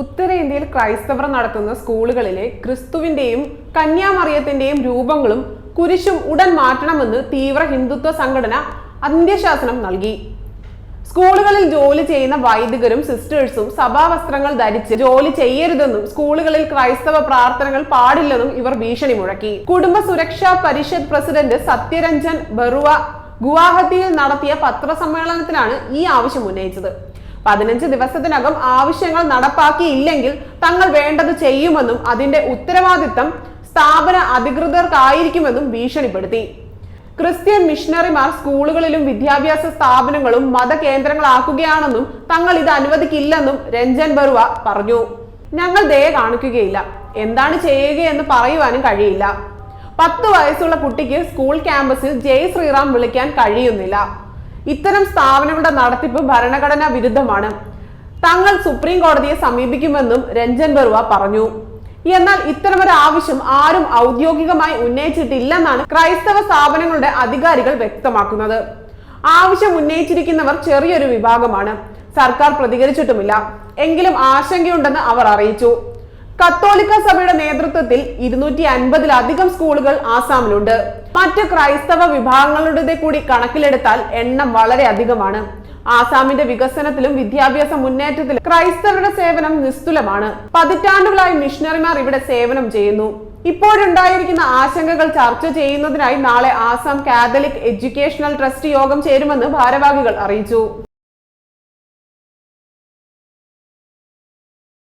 ഉത്തരേന്ത്യയിൽ ക്രൈസ്തവർ നടത്തുന്ന സ്കൂളുകളിലെ ക്രിസ്തുവിന്റെയും കന്യാമറിയത്തിന്റെയും രൂപങ്ങളും കുരിശും ഉടൻ മാറ്റണമെന്ന് തീവ്ര ഹിന്ദുത്വ സംഘടന അന്ത്യശാസനം നൽകി. സ്കൂളുകളിൽ ജോലി ചെയ്യുന്ന വൈദികരും സിസ്റ്റേഴ്സും സഭാവസ്ത്രങ്ങൾ ധരിച്ച് ജോലി ചെയ്യരുതെന്നും സ്കൂളുകളിൽ ക്രൈസ്തവ പ്രാർത്ഥനകൾ പാടില്ലെന്നും ഇവർ ഭീഷണി മുഴക്കി. കുടുംബ സുരക്ഷാ പരിഷത്ത് പ്രസിഡന്റ് സത്യരഞ്ജൻ ബറുവ ഗുവാഹത്തിയിൽ നടത്തിയ പത്രസമ്മേളനത്തിലാണ് ഈ ആവശ്യം ഉന്നയിച്ചത്. പതിനഞ്ച് ദിവസത്തിനകം ആവശ്യങ്ങൾ നടപ്പാക്കിയില്ലെങ്കിൽ തങ്ങൾ വേണ്ടത് ചെയ്യുമെന്നും അതിന്റെ ഉത്തരവാദിത്തം സ്ഥാപന അധികൃതർക്കായിരിക്കുമെന്നും ഭീഷണിപ്പെടുത്തി. ക്രിസ്ത്യൻ മിഷണറിമാർ സ്കൂളുകളിലും വിദ്യാഭ്യാസ സ്ഥാപനങ്ങളും മതകേന്ദ്രങ്ങളാക്കുകയാണെന്നും തങ്ങൾ ഇത് അനുവദിക്കില്ലെന്നും രഞ്ജൻ ബറുവ പറഞ്ഞു. ഞങ്ങൾ ദയ കാണിക്കുകയില്ല. എന്താണ് ചെയ്യുകയെന്ന് പറയുവാനും കഴിയില്ല. പത്ത് വയസ്സുള്ള കുട്ടിക്ക് സ്കൂൾ ക്യാമ്പസിൽ ജയ് ശ്രീറാം വിളിക്കാൻ കഴിയുന്നില്ല. ഇത്തരം സ്ഥാപനങ്ങളുടെ നടത്തിപ്പ് ഭരണഘടനാ വിരുദ്ധമാണ്. തങ്ങൾ സുപ്രീം കോടതിയെ സമീപിക്കുമെന്നും രഞ്ജൻ ബറുവ പറഞ്ഞു. എന്നാൽ ഇത്തരമൊരു ആവശ്യം ആരും ഔദ്യോഗികമായി ഉന്നയിച്ചിട്ടില്ലെന്നാണ് ക്രൈസ്തവ സ്ഥാപനങ്ങളുടെ അധികാരികൾ വ്യക്തമാക്കുന്നത്. ആവശ്യം ഉന്നയിച്ചിരിക്കുന്നവർ ചെറിയൊരു വിഭാഗമാണ്. സർക്കാർ പ്രതികരിച്ചിട്ടുമില്ല. എങ്കിലും ആശങ്കയുണ്ടെന്ന് അവർ അറിയിച്ചു. കത്തോലിക്ക സഭയുടെ നേതൃത്വത്തിൽ ഇരുന്നൂറ്റി അൻപതിലധികം സ്കൂളുകൾ ആസാമിലുണ്ട്. മറ്റ് ക്രൈസ്തവ വിഭാഗങ്ങളുടെ കൂടി കണക്കിലെടുത്താൽ എണ്ണം വളരെ അധികമാണ്. ആസാമിന്റെ വികസനത്തിലും വിദ്യാഭ്യാസ മുന്നേറ്റത്തിലും ക്രൈസ്തവരുടെ സേവനം നിസ്തുലമാണ്. പതിറ്റാണ്ടുകളായി മിഷണറിമാർ ഇവിടെ സേവനം ചെയ്യുന്നു. ഇപ്പോഴുണ്ടായിരിക്കുന്ന ആശങ്കകൾ ചർച്ച ചെയ്യുന്നതിനായി നാളെ ആസാം കാതലിക് എഡ്യൂക്കേഷണൽ ട്രസ്റ്റ് യോഗം ചേരുമെന്ന് ഭാരവാഹികൾ അറിയിച്ചു.